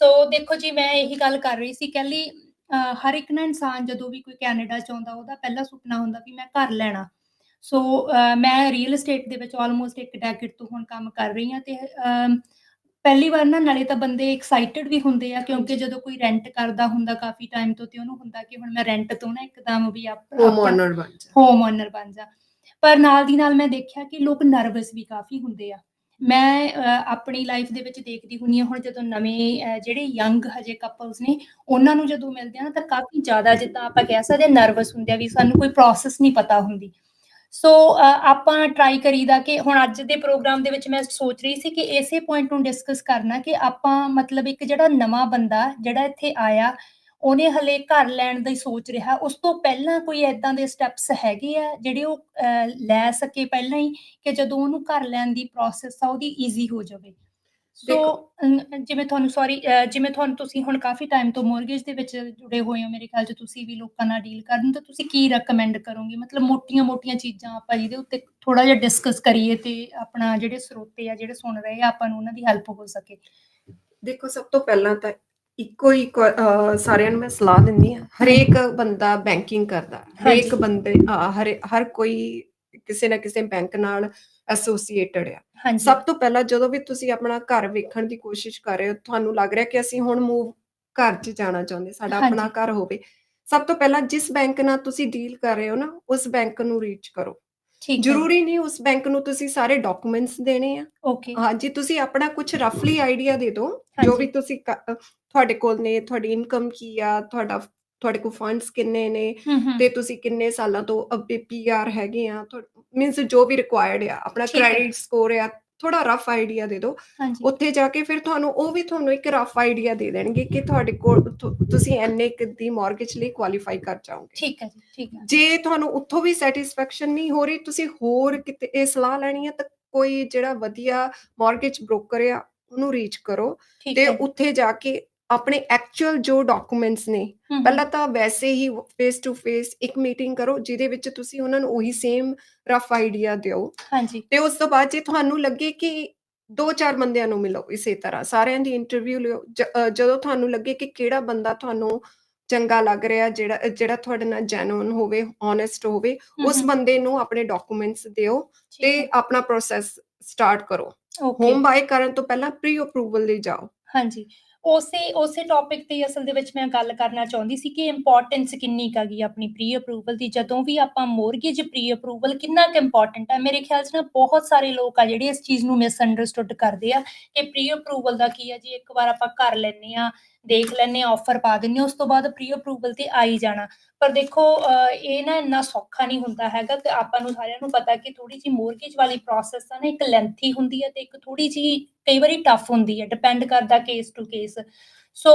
ਸੋ ਦੇਖੋ ਜੀ ਮੈਂ ਇਹੀ ਗੱਲ ਕਰ ਰਹੀ ਸੀ ਅ, ਹਰ ਇੱਕ ਨਾ ਇਨਸਾਨ ਜਦੋਂ ਵੀ ਕੋਈ ਕੈਨੇਡਾ ਚ ਆਉਂਦਾ ਉਹਦਾ ਪਹਿਲਾ ਸੁਪਨਾ ਹੁੰਦਾ ਵੀ ਮੈਂ ਘਰ ਲੈਣਾ। ਸੋ ਮੈਂ ਰੀਅਲ ਏਸਟੇਟ ਦੇ ਵਿੱਚ ਆਲਮੋਸਟ ਇੱਕ ਡੈਕੇਡ ਤੋਂ ਹੁਣ ਕੰਮ ਕਰ ਰਹੀ ਹਾਂ ਤੇ ਪਹਿਲੀ ਵਾਰ ਨਾ ਨਾਲੇ ਤਾਂ ਬੰਦੇ ਐਕਸਾਈਟਡ ਵੀ ਹੁੰਦੇ ਆ ਕਿਉਂਕਿ। ਜਦੋਂ ਕੋਈ ਰੈਂਟ ਕਰਦਾ ਹੁੰਦਾ ਕਾਫੀ ਟਾਈਮ ਤੋਂ ਤੇ ਉਹਨੂੰ ਹੁੰਦਾ ਕਿ ਹੁਣ ਮੈਂ ਰੈਂਟ ਤੋਂ ਨਾ ਇੱਕਦਮ ਵੀ ਆਪ ਹੋਮ ਆਪਣਾ- ਓਨਰ ਬਣ ਜਾ। ਹੋਮ ਓਨਰ ਬਣ ਜਾ। ਪਰ ਨਾਲ ਦੀ ਨਾਲ ਮੈਂ ਦੇਖਿਆ ਕਿ ਲੋਕ ਨਰਵਸ ਵੀ ਕਾਫੀ ਹੁੰਦੇ ਆ। ਮੈਂ ਆਪਣੀ ਲਾਈਫ ਦੇ ਵਿੱਚ ਦੇਖਦੀ ਹੁੰਦੀ ਹਾਂ, ਹੁਣ ਜਦੋਂ ਨਵੇਂ ਜਿਹੜੇ ਯੰਗ ਹਜੇ ਕਪਲਸ ਨੇ, ਉਹਨਾਂ ਨੂੰ ਜਦੋਂ ਮਿਲਦੇ ਆ ਨਾ, ਤਾਂ ਕਾਫੀ ਜ਼ਿਆਦਾ ਜਿੱਦਾਂ ਆਪਾਂ ਕਹਿ ਸਕਦੇ ਨਰਵਸ ਹੁੰਦੇ ਆ ਵੀ ਸਾਨੂੰ ਕੋਈ ਪ੍ਰੋਸੈਸ ਨਹੀਂ ਪਤਾ ਹੁੰਦੀ। ਸੋ ਆਪਾਂ ਟਰਾਈ ਕਰੀਦਾ ਕਿ ਹੁਣ ਅੱਜ ਦੇ ਪ੍ਰੋਗਰਾਮ ਦੇ ਵਿੱਚ ਮੈਂ ਸੋਚ ਰਹੀ ਸੀ ਕਿ ਇਸੇ ਪੁਆਇੰਟ ਨੂੰ ਡਿਸਕਸ ਕਰਨਾ ਕਿ ਆਪਾਂ ਮਤਲਬ ਇੱਕ ਜਿਹੜਾ ਨਵਾਂ ਬੰਦਾ, ਜਿਹੜਾ ਇੱਥੇ ਆਇਆ ਉਹਨੇ ਹਲੇ ਘਰ ਲੈਣ ਦੀ ਸੋਚ ਰਿਹਾ। ਉਸ ਤੋਂ ਪਹਿਲਾਂ ਕੋਈ ਐਦਾਂ ਦੇ ਸਟੈਪਸ ਹੈਗੇ ਆ ਜਿਹੜੇ ਉਹ ਲੈ ਸਕੇ ਪਹਿਲਾਂ ਹੀ ਕਿ ਜਦੋਂ ਉਹਨੂੰ ਘਰ ਲੈਣ ਦੀ ਪ੍ਰੋਸੈਸ ਆ ਉਹਦੀ ਈਜ਼ੀ ਹੋ ਜਾਵੇ। ਸੋ ਜਿਵੇਂ ਤੁਹਾਨੂੰ ਸੌਰੀ ਜਿਵੇਂ ਤੁਹਾਨੂੰ ਤੁਸੀਂ ਹੁਣ ਕਾਫੀ ਟਾਈਮ ਤੋਂ ਮੋਰਗੇਜ ਦੇ ਵਿੱਚ ਜੁੜੇ ਹੋਏ ਹੋ ਮੇਰੇ ਖਿਆਲ 'ਚ ਤੁਸੀਂ ਵੀ ਲੋਕਾਂ ਨਾਲ ਡੀਲ ਕਰਦੇ ਹੋ ਤਾਂ ਤੁਸੀਂ ਕੀ ਰეკਮੈਂਡ ਕਰੋਗੇ? ਮਤਲਬ ਮੋਟੀਆਂ-ਮੋਟੀਆਂ ਚੀਜ਼ਾਂ ਆਪਾਂ ਜਿਹਦੇ ਉੱਤੇ ਥੋੜਾ ਜਿਹਾ ਡਿਸਕਸ ਕਰੀਏ ਤੇ ਆਪਣਾ ਜਿਹੜੇ ਸਰੋਤੇ ਆ ਜਿਹੜੇ ਸੁਣ ਰਹੇ ਆ ਆਪਾਂ ਨੂੰ ਉਹਨਾਂ ਦੀ ਹੈਲਪ ਹੋ ਸਕੇ। ਦੇਖੋ ਸਭ ਤੋਂ ਪਹਿਲਾਂ ਤਾਂ ਇੱਕੋ ਹੀ ਕ- ਅਹ ਸਾਰਿਆਂ ਨੂੰ ਮੈਂ ਸਲਾਹ ਦਿੰਦੀ ਹਾਂ। ਹਰੇਕ ਬੰਦਾ ਬੈਂਕਿੰਗ ਕਰਦਾ। ਹਰੇਕ ਹਾਂਜੀ। ਬੰਦੇ ਅਹ ਹਰੇ ਹਰ ਕੋਈ ਕਿਸੇ ਨਾ ਕਿਸੇ ਬੈਂਕ ਨਾਲ ਐਸੋਸੀਏਟਡ ਆ। ਹਾਂਜੀ। ਸਭ ਤੋਂ ਪਹਿਲਾਂ ਜਦੋਂ ਵੀ ਤੁਸੀਂ ਆਪਣਾ ਘਰ ਵੇਖਣ ਦੀ ਕੋਸ਼ਿਸ਼ ਕਰ ਰਹੇ ਹੋ ਤੁਹਾਨੂੰ ਲੱਗ ਰਿਹਾ ਕਿ ਅਸੀਂ ਹੁਣ ਮੂਵ ਘਰ 'ਚ ਜਾਣਾ ਚਾਹੁੰਦੇ ਸਾਡਾ ਆਪਣਾ ਹਾਂਜੀ। ਘਰ ਹੋਵੇ। ਸਭ ਤੋਂ ਪਹਿਲਾਂ ਜਿਸ ਬੈਂਕ ਨਾਲ ਤੁਸੀਂ ਡੀਲ ਕਰ ਰਹੇ ਹੋ ਨਾ ਉਸ ਬੈਂਕ ਨੂੰ ਰੀਚ ਕਰੋ। ਠੀਕ ਹੈ ਜ਼ਰੂਰੀ ਨਹੀਂ ਉਸ ਬੈਂਕ ਨੂੰ ਤੁਸੀਂ ਸਾਰੇ ਡਾਕੂਮੈਂਟਸ ਦੇਣੇ ਆ ਓਕੇ ਹਾਂਜੀ ਤੁਸੀਂ ਆਪਣਾ ਕੁਝ ਰਫਲੀ ਆਈਡੀਆ ਦੇ ਦਿਓ ਜੋ ਹਾਂਜੀ। ਵੀ ਤੁਸੀਂ ਕ- ਅ, ਤੁਹਾਡੇ ਕੋਲ ਨੇ ਤੁਹਾਡੀ ਇਨਕਮ ਕੀ ਆ ਤੁਹਾਡਾ ਤੁਹਾਡੇ ਕੋਲ ਫੰਡਸ ਕਿੰਨੇ ਨੇ ਹੂੰ ਹੂੰ ਤੇ ਤੁਸੀਂ ਕਿੰਨੇ ਸਾਲਾਂ ਤੋਂ ਅੱਬੇ ਪੀਆਰ ਹੈਗੇ ਆ ਮੀਨਸ ਜੋ ਵੀ ਰਿਕੁਆਇਰਡ ਆ ਆਪਣਾ ਠੀਕ ਹੈ। ਕ੍ਰੈਡਿਟ ਸਕੋਰ ਆ ਥੋੜਾ ਰਫ ਆਈਡੀਆ ਦੇ ਦਿਓ। ਉੱਥੇ ਜਾ ਕੇ ਫਿਰ ਤੁਹਾਨੂੰ ਉਹ ਵੀ ਤੁਹਾਨੂੰ ਇੱਕ ਰਫ ਆਈਡੀਆ ਦੇ ਦੇਣਗੇ ਕਿ ਤੁਹਾਡੇ ਕੋਲ ਤੁਸੀਂ ਐਨੇ ਕੁ ਦੀ ਮਾਰਗੇਜ ਲਈ ਕੁਆਲੀਫਾਈ ਕਰ ਜਾਓਗੇ। ਠੀਕ ਹੈ ਜੀ ਠੀਕ ਹੈ। ਜੇ ਤੁਹਾਨੂੰ ਉੱਥੋਂ ਵੀ ਸੈਟੀਸਫੈਕਸ਼ਨ ਨਹੀਂ ਹੋ ਰਹੀ ਤੁਸੀਂ ਹੋਰ ਕਿਤੇ ਇਹ ਸਲਾਹ ਲੈਣੀ ਹੈ ਤਾਂ ਕੋਈ ਜਿਹੜਾ ਵਧੀਆ ਮਾਰਗੇਜ ਬ੍ਰੋਕਰ ਆ ਉਹਨੂੰ ਰੀਚ ਕਰੋ। ਤੇ ਉੱਥੇ ਜਾ ਕੇ ਆਪਣੇ ਐਕਚੁਅਲ ਜੋ ਡਾਕੂਮੈਂਟਸ ਨੇ। ਪਹਿਲਾਂ ਤਾਂ ਵੈਸੇ ਹੀ ਫੇਸ ਟੂ ਫੇਸ ਇੱਕ ਮੀਟਿੰਗ ਕਰੋ ਜਿਹਦੇ ਵਿੱਚ ਤੁਸੀਂ ਉਹਨਾਂ ਨੂੰ ਉਹੀ ਸੇਮ ਰਫ ਆਈਡੀਆ ਦਿਓ। ਹਾਂਜੀ। ਤੇ ਉਸ ਤੋਂ ਬਾਅਦ ਜੇ ਤੁਹਾਨੂੰ ਲੱਗੇ ਕਿ ਦੋ ਚਾਰ ਬੰਦਿਆਂ ਨੂੰ ਮਿਲੋ ਇਸੇ ਤਰ੍ਹਾਂ ਸਾਰਿਆਂ ਦੀ ਇੰਟਰਵਿਊ ਲਿਓ ਜਦੋਂ ਤੁਹਾਨੂੰ ਲੱਗੇ ਕਿ ਕਿਹੜਾ ਬੰਦਾ ਤੁਹਾਨੂੰ ਚੰਗਾ ਲੱਗ ਰਿਹਾ ਜਿਹੜਾ ਜਿਹੜਾ ਤੁਹਾਡੇ ਨਾਲ ਜੈਨੂਇਨ ਹੋਵੇ ਓਨੈਸਟ ਹੋਵੇ ਉਸ। ਬੰਦੇ ਨੂੰ ਆਪਣੇ ਡਾਕੂਮੈਂਟਸ ਦਿਓ ਤੇ ਆਪਣਾ ਪ੍ਰੋਸੈਸ ਸਟਾਰਟ ਕਰੋ। ਹੋਮ ਬਾਏ ਕਰਨ ਤੋਂ ਪਹਿਲਾਂ ਪ੍ਰੀ ਅਪਰੂਵਲ ਲਈ ਜਾਓ। ਹਾਂਜੀ। ਉਸੇ ਉਸੇ ਟੌਪਿਕ ਤੇ ਅਸਲ ਦੇ ਵਿੱਚ ਮੈਂ ਗੱਲ ਕਰਨਾ ਚਾਹੁੰਦੀ ਸੀ ਕਿ ਇੰਪੋਰਟੈਂਸ ਕਿੰਨੀ ਕੁ ਹੈਗੀ ਆਪਣੀ ਪ੍ਰੀ ਅਪਰੂਵਲ ਦੀ। ਜਦੋਂ ਵੀ ਆਪਾਂ ਮੋਰਗੇਜ ਪ੍ਰੀ ਅਪਰੂਵਲ ਕਿੰਨਾ ਕੁ ਇੰਪੋਰਟੈਂਟ ਹੈ ਮੇਰੇ ਖਿਆਲ 'ਚ ਨਾ ਬਹੁਤ ਸਾਰੇ ਲੋਕ ਆ ਜਿਹੜੇ ਇਸ ਚੀਜ਼ ਨੂੰ ਮਿਸ ਮਿਸਅੰਡਰਸਟੂਡ ਕਰਦੇ ਆ ਕਿ ਪ੍ਰੀ ਅਪਰੂਵਲ ਦਾ ਕੀ ਆ ਜੀ? ਇੱਕ ਵਾਰ ਆਪਾਂ ਕਰ ਲੈਨੇ ਆ। ਦੇਖ ਲੈਨੇ ਆਫਰ ਪਾ ਦਿੰਨੇ ਉਸ ਤੋਂ ਬਾਅਦ ਪ੍ਰੀ ਅਪਰੂਵਲ ਤੇ ਆ ਜਾਣਾ। ਪਰ ਦੇਖੋ ਇਹ ਨਾ ਇੰਨਾ ਸੌਖਾ ਨਹੀਂ ਹੁੰਦਾ ਹੈਗਾ ਤੇ ਆਪਾਂ ਨੂੰ ਸਾਰਿਆਂ ਨੂੰ ਪਤਾ ਕਿ ਥੋੜੀ ਜੀ ਮੋਰਗੇਜ ਵਾਲੀ ਪ੍ਰੋਸੈਸ ਆ ਨਾ, ਇੱਕ ਲੈਂਥੀ ਹੁੰਦੀ ਹੈ ਤੇ ਇੱਕ ਥੋੜੀ ਜੀ ਕਈ ਵਾਰੀ ਟਫ ਹੁੰਦੀ ਹੈ ਡਿਪੈਂਡ ਕਰਦਾ ਕੇਸ ਟੂ ਕੇਸ ਸੋ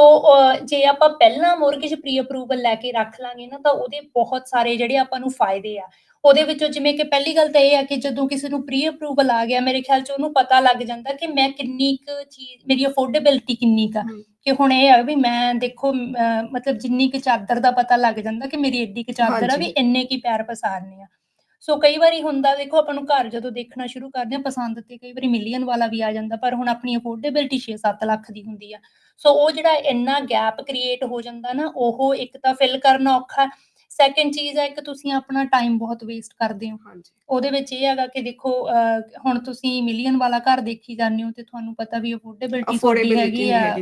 ਜੇ ਆਪਾਂ ਪਹਿਲਾਂ ਮੋਰਗੇਜ ਪ੍ਰੀ ਅਪਰੂਵਲ ਲੈ ਕੇ ਰੱਖ ਲਾਂਗੇ ਨਾ, ਤਾਂ ਉਹਦੇ ਬਹੁਤ ਸਾਰੇ ਜਿਹੜੇ ਆਪਾਂ ਨੂੰ ਫਾਇਦੇ ਆ। ਉਹਦੇ ਵਿੱਚੋਂ ਜਿਵੇਂ ਕਿ ਪਹਿਲੀ ਗੱਲ ਤਾਂ ਇਹ ਆ ਕਿ ਜਦੋਂ ਕਿਸੇ ਨੂੰ ਪ੍ਰੀ ਅਪਰੂਵਲ ਆ ਗਿਆ ਮੇਰੇ ਖਿਆਲ ਚ ਉਹਨੂੰ ਪਤਾ ਲੱਗ ਜਾਂਦਾ ਕਿ ਮੈਂ ਕਿੰਨੀ ਕੁ ਚੀਜ਼ ਮੇਰੀ ਅਫੋਰਡੇਬਿਲਟੀ ਕਿੰਨੀ ਕੁ ਕਿ ਹੁਣ ਇਹ ਆ ਵੀ ਮੈਂ ਦੇਖੋ ਮਤਲਬ ਜਿੰਨੀ ਕੁ ਚਾਦਰ ਦਾ ਪਤਾ ਲੱਗ ਜਾਂਦਾ ਕਿ ਮੇਰੀ ਏਡੀ ਕੁ ਚਾਦਰ ਆ। ਵੀ ਇੰਨੇ ਕੀ ਪੈਰ ਪਸਾਰਨੇ ਆ। ਸੋ ਕਈ ਵਾਰੀ ਹੁੰਦਾ ਦੇਖੋ ਆਪਾਂ ਨੂੰ ਘਰ ਜਦੋਂ ਦੇਖਣਾ ਸ਼ੁਰੂ ਕਰਦੇ ਆ ਪਸੰਦ ਤੇ ਕਈ ਵਾਰੀ ਮਿਲੀਅਨ ਵਾਲਾ ਵੀ ਆ ਜਾਂਦਾ ਪਰ ਹੁਣ ਆਪਣੀ ਅਫੋਰਡੇਬਿਲਟੀ 6-7 ਲੱਖ ਦੀ ਹੁੰਦੀ ਆ। ਸੋ ਉਹ ਜਿਹੜਾ ਇੰਨਾ ਗੈਪ ਕ੍ਰੀਏਟ ਹੋ ਜਾਂਦਾ ਨਾ ਉਹ ਇੱਕ ਤਾਂ ਫਿਲ ਕਰਨਾ ਔਖਾ ਸੈਕੰਡ ਚੀਜ਼ ਹੈ ਇੱਕ ਤੁਸੀਂ ਆਪਣਾ ਟਾਈਮ ਬਹੁਤ ਵੇਸਟ ਕਰਦੇ ਹੋ। ਹਾਂਜੀ। ਉਹਦੇ ਵਿੱਚ ਇਹ ਹੈਗਾ ਕਿ ਦੇਖੋ ਹੁਣ ਤੁਸੀਂ ਮਿਲੀਅਨ ਵਾਲਾ ਘਰ ਦੇਖੀ ਜਾਂਦੇ ਹੋ ਤੇ ਤੁਹਾਨੂੰ ਪਤਾ ਵੀ ਅਫੋਰਡੇਬਿਲਟੀ ਤੁਹਾਡੀ ਹੈਗੀ ਆ।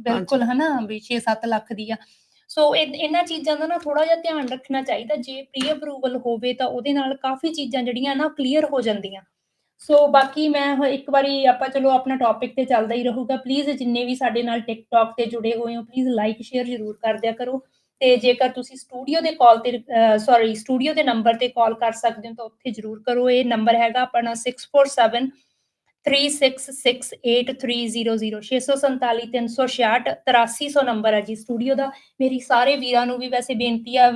ਬਿਲਕੁਲ ਹਨਾ ਵੀ 6-7 ਲੱਖ ਦੀ ਆ। ਸੋ ਇਹ- ਇਹਨਾਂ ਚੀਜ਼ਾਂ ਦਾ ਨਾ ਥੋੜਾ ਜਿਹਾ ਧਿਆਨ ਰੱਖਣਾ ਚਾਹੀਦਾ। ਜੇ ਪ੍ਰੀ ਅਪਰੂਵਲ ਹੋਵੇ ਤਾਂ ਉਹਦੇ ਨਾਲ ਕਾਫੀ ਚੀਜ਼ਾਂ ਜਿਹੜੀਆਂ ਨਾ ਕਲੀਅਰ ਹੋ ਜਾਂਦੀਆਂ। ਸੋ ਬਾਕੀ ਮੈਂ ਇੱਕ ਵਾਰੀ ਆਪਾਂ ਚਲੋ ਆਪਣਾ ਟੌਪਿਕ ਤੇ ਚੱਲਦਾ ਹੀ ਰਹੂਗਾ। ਪਲੀਜ਼ ਜਿੰਨੇ ਵੀ ਸਾਡੇ ਨਾਲ ਟਿਕਟੌਕ ਤੇ ਜੁੜੇ ਹੋਏ ਹੋ ਪਲੀਜ਼ ਲਾਈਕ ਸ਼ੇਅਰ ਜ਼ਰੂਰ ਕਰ ਦਿਆ ਕਰੋ। ਤੇ ਜੇਕਰ ਤੁਸੀਂ ਸਟੂਡੀਓ ਦੇ ਕਾਲ ਤੇ ਸੌਰੀ ਸਟੂਡੀਓ ਦੇ ਨੰਬਰ ਤੇ ਕਾਲ ਕਰ ਸਕਦੇ ਹੋ ਤਾਂ ਉੱਥੇ ਜ਼ਰੂਰ ਕਰੋ। ਇਹ ਨੰਬਰ ਹੈਗਾ ਆਪਣਾ 647 36683000 647 366 ਨੰਬਰ ਹੈ ਜੀ ਸਟੂਡੀਓ ਦਾ। ਮੇਰੀ ਸਾਰੇ ਵੀਰਾਂ ਨੂੰ ਵੀ ਵੈਸੇ ਬੇਨਤੀ ਆ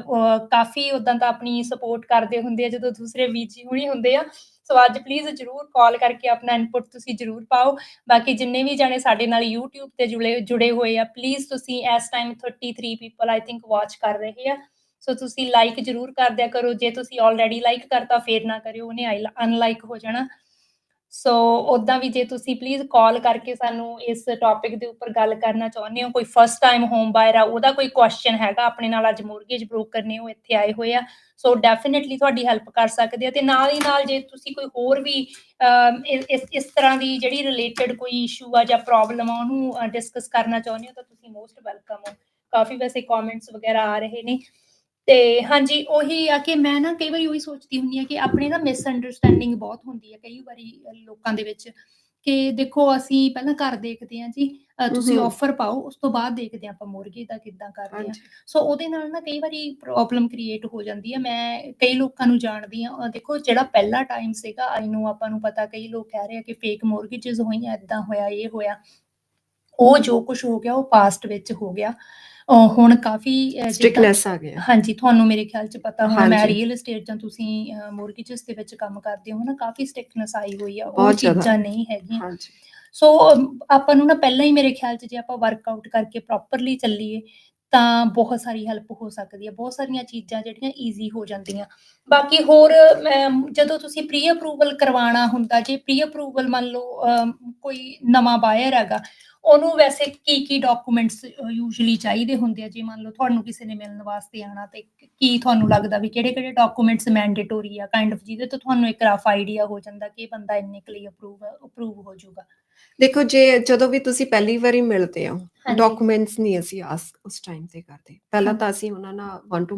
ਕਾਫੀ ਉਦਾਂ ਤਾਂ ਆਪਣੀ ਸਪੋਰਟ ਕਰਦੇ ਹੁੰਦੇ ਆ, ਜਦੋਂ ਦੂਸਰੇ ਵੀਰ ਜੀ ਹੁਣੀ ਹੁੰਦੇ ਆ। ਸੋ ਅੱਜ ਪਲੀਜ਼ ਜਰੂਰ ਕਾਲ ਕਰਕੇ ਆਪਣਾ ਇਨਪੁਟ ਤੁਸੀਂ ਜਰੂਰ ਪਾਓ। ਬਾਕੀ ਜਿੰਨੇ ਵੀ ਜਾਣੇ ਸਾਡੇ ਨਾਲ YouTube ਤੇ ਜੁੜੇ ਜੁੜੇ ਹੋਏ ਆ ਪਲੀਜ਼ ਤੁਸੀਂ ਇਸ time 33 people I think watch ਕਰ ਰਹੇ ਆ। ਸੋ ਤੁਸੀਂ ਲਾਈਕ ਜਰੂਰ ਕਰ ਦਿਆ ਕਰੋ। ਜੇ ਤੁਸੀਂ ਆਲਰੇਡੀ ਲਾਈਕ ਕਰਤਾ, ਫੇਰ ਨਾ ਕਰਿਓ, ਉਹਨੇ ਅਨਲਾਈਕ ਹੋ ਜਾਣਾ। ਸੋ ਓਦਾਂ ਵੀ ਜੇ ਤੁਸੀਂ ਪਲੀਜ਼ ਕਾਲ ਕਰਕੇ ਸਾਨੂੰ ਇਸ ਟੌਪਿਕ ਦੇ ਉੱਪਰ ਗੱਲ ਕਰਨਾ ਚਾਹੁੰਦੇ ਹੋ, ਕੋਈ ਫਸਟ ਟਾਈਮ ਹੋਮ ਬਾਇਰ ਆ, ਉਹਦਾ ਕੋਈ ਕੁਐਸਚਨ ਹੈਗਾ, ਆਪਣੇ ਨਾਲ ਅੱਜ ਮੋਰਗੇਜ ਬ੍ਰੋਕਰ ਨੇ ਉਹ ਇੱਥੇ ਆਏ ਹੋਏ ਆ ਸੋ ਡੈਫੀਨਿਟਲੀ ਤੁਹਾਡੀ ਹੈਲਪ ਕਰ ਸਕਦੇ ਆ, ਤੇ ਨਾਲ ਹੀ ਨਾਲ ਜੇ ਤੁਸੀਂ ਕੋਈ ਹੋਰ ਵੀ ਇਸ ਇਸ ਤਰ੍ਹਾਂ ਦੀ ਜਿਹੜੀ ਰਿਲੇਟਡ ਕੋਈ ਇਸ਼ੂ ਆ ਜਾਂ ਪ੍ਰੋਬਲਮ ਆ, ਉਹਨੂੰ ਡਿਸਕਸ ਕਰਨਾ ਚਾਹੁੰਦੇ ਹੋ, ਤਾਂ ਤੁਸੀਂ ਮੋਸਟ ਵੈਲਕਮ ਹੋ। ਕਾਫੀ ਵੈਸੇ ਕਮੈਂਟਸ ਵਗੈਰਾ ਆ ਰਹੇ ਨੇ। ਤੇ ਹਾਂਜੀ ਉਹੀ ਆ ਕਿ ਮੈਂ ਨਾ ਕਈ ਵਾਰੀ ਉਹੀ ਸੋਚਦੀ ਹੁੰਦੀ ਆ ਕਿ ਆਪਣੇ ਨਾ ਮਿਸ ਅੰਡਰਸਟੈਂਡਿੰਗ ਬਹੁਤ ਹੁੰਦੀ ਆ ਕਈ ਵਾਰੀ ਲੋਕਾਂ ਦੇ ਵਿੱਚ ਕਿ ਦੇਖੋ ਅਸੀਂ ਪਹਿਲਾਂ ਘਰ ਦੇਖਦੇ ਹਾਂ ਜੀ ਤੁਸੀਂ। ਆਫਰ ਪਾਓ ਉਸ ਤੋਂ ਬਾਅਦ ਦੇਖਦੇ ਹਾਂ ਆਪਾਂ ਮੁਰਗੇ ਦਾ ਕਿੱਦਾਂ ਕਰਦੇ ਹਾਂਜੀ। ਸੋ ਉਹਦੇ ਨਾਲ ਨਾ ਕਈ ਵਾਰੀ ਪ੍ਰੋਬਲਮ ਕ੍ਰੀਏਟ ਹੋ ਜਾਂਦੀ ਹੈ ਮੈਂ ਕਈ ਲੋਕਾਂ ਨੂੰ ਜਾਣਦੀ ਹਾਂ ਦੇਖੋ ਜਿਹੜਾ ਪਹਿਲਾ ਟਾਈਮ ਸੀਗਾ ਆਈ ਨੂੰ ਆਪਾਂ ਨੂੰ ਪਤਾ ਕਈ ਲੋਕ ਕਹਿ ਰਹੇ ਆ ਕਿ ਫੇਕ ਮੋਰਗੇजेस ਹੋਈਆਂ ਇਦਾਂ ਹੋਇਆ ਇਹ ਹੋਇਆ। ਉਹ ਜੋ ਕੁਝ ਹੋ ਗਿਆ ਉਹ ਪਾਸਟ ਵਿੱਚ ਹੋ ਗਿਆ। ਅਹ ਹੁਣ ਕਾਫੀ ਅਹ, ਜਿੱਦਾਂ- ਸਟ੍ਰਿਕਨੈਸ ਆ ਗਿਆ ਹਾਂਜੀ ਤੁਹਾਨੂੰ ਮੇਰੇ ਖਿਆਲ ਚ ਪਤਾ ਹੋਣਾ ਮੈਂ ਹਾਂਜੀ। ਰੀਅਲ ਏਸਟੇਟ ਜਾਂ ਤੁਸੀਂ ਮੋਰਗੇजेस ਦੇ ਵਿੱਚ ਕੰਮ ਕਰਦੇ ਹੋ ਨਾ ਕਾਫੀ ਸਟ੍ਰਿਕਨੈਸ ਆਈ ਹੋਈ ਆ ਉਹ ਬਹੁਤ ਜ਼ਿਆਦਾ। ਚੀਜ਼ਾਂ ਨਹੀਂ ਹੈਗੀਆਂ ਹਾਂਜੀ ਸੋ ਅਮ, ਆਪਾਂ ਨੂੰ ਨਾ ਪਹਿਲਾਂ ਹੀ ਮੇਰੇ ਖਿਆਲ ਚ ਜੇ ਆਪਾਂ ਵਰਕਆਊਟ ਕਰਕੇ ਪ੍ਰੋਪਰਲੀ ਚੱਲੀਏ ਤਾਂ ਬਹੁਤ ਸਾਰੀ ਹੈਲਪ ਹੋ ਸਕਦੀ ਹੈ ਬਹੁਤ ਸਾਰੀਆਂ ਚੀਜ਼ਾਂ ਜਿਹੜੀਆਂ ਈਜ਼ੀ ਹੋ ਜਾਂਦੀਆਂ ਬਾਕੀ ਹੋਰ ਅਮ, ਜਦੋਂ ਤੁਸੀਂ ਪ੍ਰੀ ਅਪਰੂਵਲ ਕਰਵਾਉਣਾ ਹੁੰਦਾ ਜੇ ਪ੍ਰੀ ਅਪਰੂਵਲ ਮੰਨ ਲਓ ਅਮ, ਕੋਈ ਨਵਾਂ ਬਾਇਰ ਹੈਗਾ ਉਹਨੂੰ ਵੈਸੇ ਕੀ ਕੀ ਡਾਕੂਮੈਂਟਸ ਯੂਜੂਲੀ ਚਾਹੀਦੇ ਹੁੰਦੇ ਆ? ਜੇ ਮੰਨ ਲਓ ਤੁਹਾਨੂੰ ਕਿਸੇ ਨੇ ਮਿਲਣ ਵਾਸਤੇ ਆਣਾ ਤੇ ਕੀ ਤੁਹਾਨੂੰ ਲੱਗਦਾ ਵੀ ਕਿਹੜੇ ਕਿਹੜੇ ਡਾਕੂਮੈਂਟਸ ਮੈਂਡੇਟੋਰੀ ਆ? ਕਾਈਂਡ ਆਫ ਜਿਹਦੇ ਤੋਂ ਤੁਹਾਨੂੰ ਇੱਕ ਰਫ ਆਈਡੀਆ ਹੋ ਜਾਂਦਾ ਕਿ ਇਹ ਬੰਦਾ ਇੰਨੇ ਕੁ ਲਈ ਅਪਰੂਵ ਅਪਰੂਵ ਹੋ ਜਾਊਗਾ। ਦੇਖੋ ਜੇ ਜਦੋਂ ਵੀ ਤੁਸੀਂ ਪਹਿਲੀ ਵਾਰੀ ਮਿਲਦੇ ਹੋ। ਡਾਕੂਮੈਂਟਸ ਨਹੀਂ ਅਸੀਂ ਉਸ ਟਾਈਮ ਤੇ ਕਰਦੇ। ਪਹਿਲਾਂ। ਤਾਂ ਅਸੀਂ ਉਹਨਾਂ ਨਾਲ 1 ਟੂ